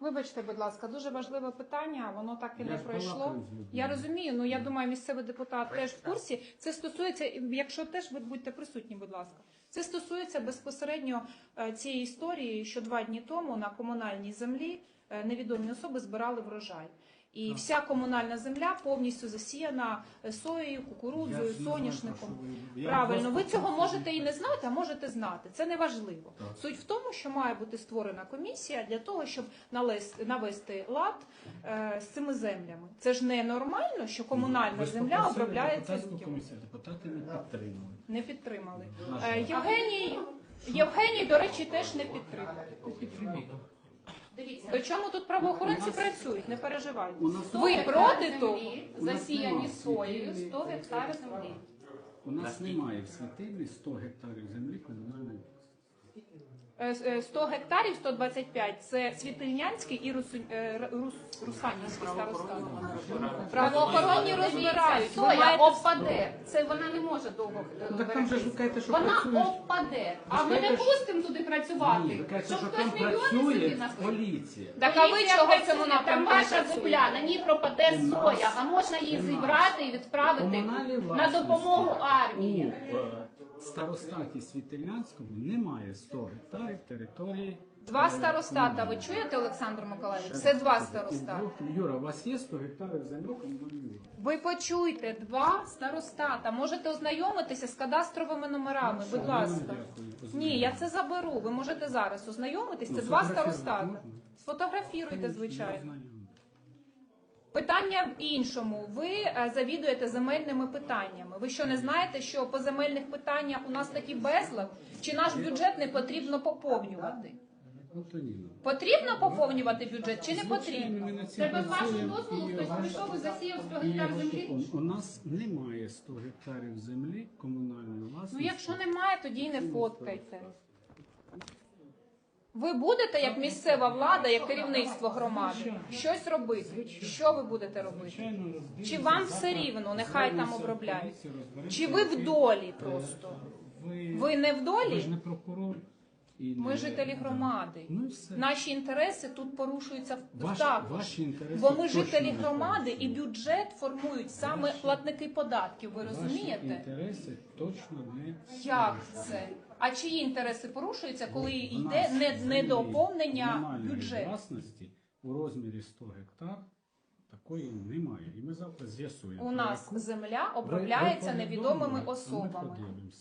вибачте, будь ласка, дуже важливе питання. Воно так і Я не ж пройшло. балакаю з людьми. Я розумію. Ну я думаю, місцевий депутат теж в курсі. Це стосується, якщо теж ви будьте присутні, будь ласка. Це стосується безпосередньо е, цієї історії, що два дні тому на комунальній землі е, невідомі особи збирали врожай. І Так. вся комунальна земля повністю засіяна е, соєю, кукурудзою, соняшником. Правильно, ви цього можете і не знати, а можете знати. Це не важливо. Так. Суть в тому, що має бути створена комісія для того, щоб налез- навести лад е, з цими землями. Це ж не нормально, що комунальна Ви земля обробляється депутатську комісію, депутати не підтримали. Не підтримали. Е. Євгеній, Євгеній, до речі, теж не підтримав. Підтримали. Дивіться, До чому тут правоохоронці працюють? Не переживайте. Ви проти того? засіяні соєю, 100 гектарів землі. у нас немає в світильні 100 гектарів землі комунальної. Е, е, 100 гектарів, 125 – це Світильнянський і Русу- е, Р- Рус- Русанівський староста. Правоохоронні розбирають. Соя маєте опаде. Це вона не може довго е, Ну, так там же ж берегтися. що Вона опаде. А ми не пустимо туди працювати. Ні, ви кажете, Щоб що там хтось мільйони собі працює поліція. Так а ви чого цьому працює, Там напрямку ваша земля, на ній пропаде нас- соя, а можна її зібрати і відправити на допомогу У армії. Старостаті Світильнянському немає 100 гектарів території. Два е, старостата. Ви чуєте, Олександр Миколаївич? Це два старостата. Юра, у вас є 100 гектарів землі комунальної? Ви почуйте, два старостата. Можете ознайомитися з кадастровими номерами, будь ласка. Ні, я це заберу. Ви можете зараз ознайомитись. Це Ну, два старостата. Сфотографіруйте, звичайно. Питання в іншому. Ви е, завідуєте земельними питаннями. Ви що не знаєте, що по земельних питаннях у нас такий безлад? Чи наш бюджет не потрібно поповнювати? Потрібно поповнювати бюджет чи не потрібно? Це без вашого дозволу хтось прийшов і засіяв 100 і гектар землі? У нас немає 100 гектарів землі комунальної власності. Ну, якщо немає, тоді й не фоткайте. Ви будете, як місцева влада, як керівництво громади, щось робити. Що ви будете робити? Чи вам все рівно, нехай там обробляють? Чи ви в долі просто? Ви, не в долі? Не. І Ми не- жителі громади. Ну і все. Наші інтереси тут порушуються Ваші, також. ваші інтереси Бо ми жителі громади і бюджет формують саме Ваші- платники податків. Ви Ваші розумієте? інтереси точно не Як це? А чиї інтереси порушуються, коли йде не- недоповнення бюджету? власності у розмірі 100 гектар такої немає. І ми завтра з'ясуємо. У нас земля обробляється невідомими ми особами. подивимося.